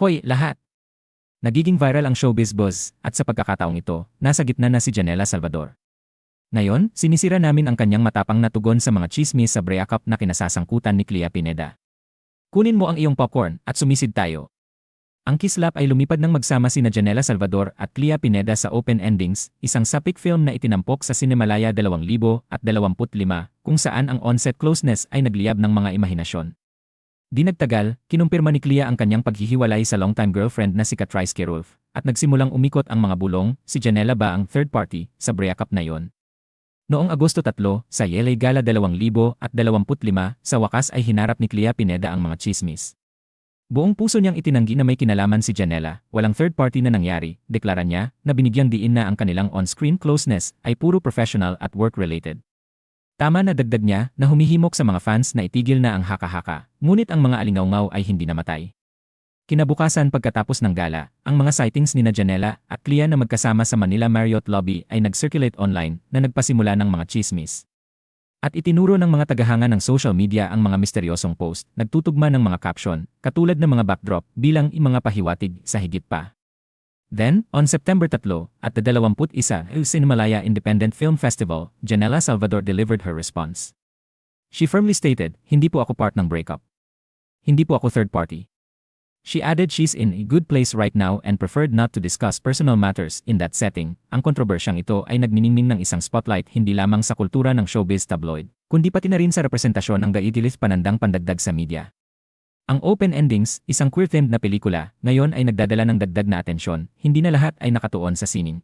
Hoy, lahat! Nagiging viral ang showbiz buzz at sa pagkakataong ito, nasa gitna na si Janela Salvador. Ngayon, sinisira namin ang kanyang matapang na tugon sa mga chismis sa breakup na kinasasangkutan ni Clea Pineda. Kunin mo ang iyong popcorn at sumisid tayo. Ang Kislap ay lumipad ng magsama sina Janela Salvador at Clea Pineda sa Open Endings, isang sapik film na itinampok sa Cinemalaya 2025 kung saan ang onset closeness ay nagliyab ng mga imahinasyon. Di nagtagal, kinumpirma ni Clea ang kanyang paghihiwalay sa longtime girlfriend na si Catrice Kerulf, at nagsimulang umikot ang mga bulong, si Janela ba ang third party, sa breakup na yon. Noong Agosto 3, sa LA Gala 2025, sa wakas ay hinarap ni Clea Pineda ang mga chismis. Buong puso niyang itinanggi na may kinalaman si Janela, walang third party na nangyari, deklara niya, na binigyang diin na ang kanilang on-screen closeness ay puro professional at work-related. Tama na dagdag niya na humihimok sa mga fans na itigil na ang haka-haka, ngunit ang mga alingawngaw ay hindi namatay. Kinabukasan pagkatapos ng gala, ang mga sightings ni na Janela at Clea na magkasama sa Manila Marriott lobby ay nag-circulate online na nagpasimula ng mga chismis. At itinuro ng mga tagahanga ng social media ang mga misteryosong post, nagtutugma ng mga caption, katulad ng mga backdrop bilang mga pahiwatig sa higit pa. Then, on September 3, at the 21 Cinemalaya Independent Film Festival, Janela Salvador delivered her response. She firmly stated, hindi po ako part ng breakup. Hindi po ako third party. She added she's in a good place right now and preferred not to discuss personal matters in that setting. Ang kontrobersyang ito ay nagniningning ng isang spotlight hindi lamang sa kultura ng showbiz tabloid, kundi pati na rin sa representasyon ng gaidilis panandang pandagdag sa media. Ang Open Endings, isang queer-themed na pelikula, ngayon ay nagdadala ng dagdag na atensyon, hindi na lahat ay nakatuon sa sining.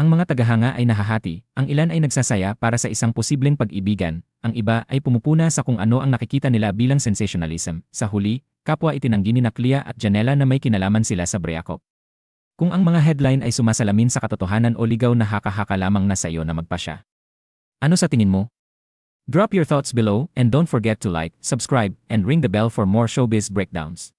Ang mga tagahanga ay nahahati, ang ilan ay nagsasaya para sa isang posibleng pag-ibigan, ang iba ay pumupuna sa kung ano ang nakikita nila bilang sensationalism. Sa huli, kapwa itinanggi ni Naklia at Janela na may kinalaman sila sa breakup. Kung ang mga headline ay sumasalamin sa katotohanan o ligaw na haka-haka lamang na sa iyo na magpasya. Ano sa tingin mo? Drop your thoughts below and don't forget to like, subscribe, and ring the bell for more showbiz breakdowns.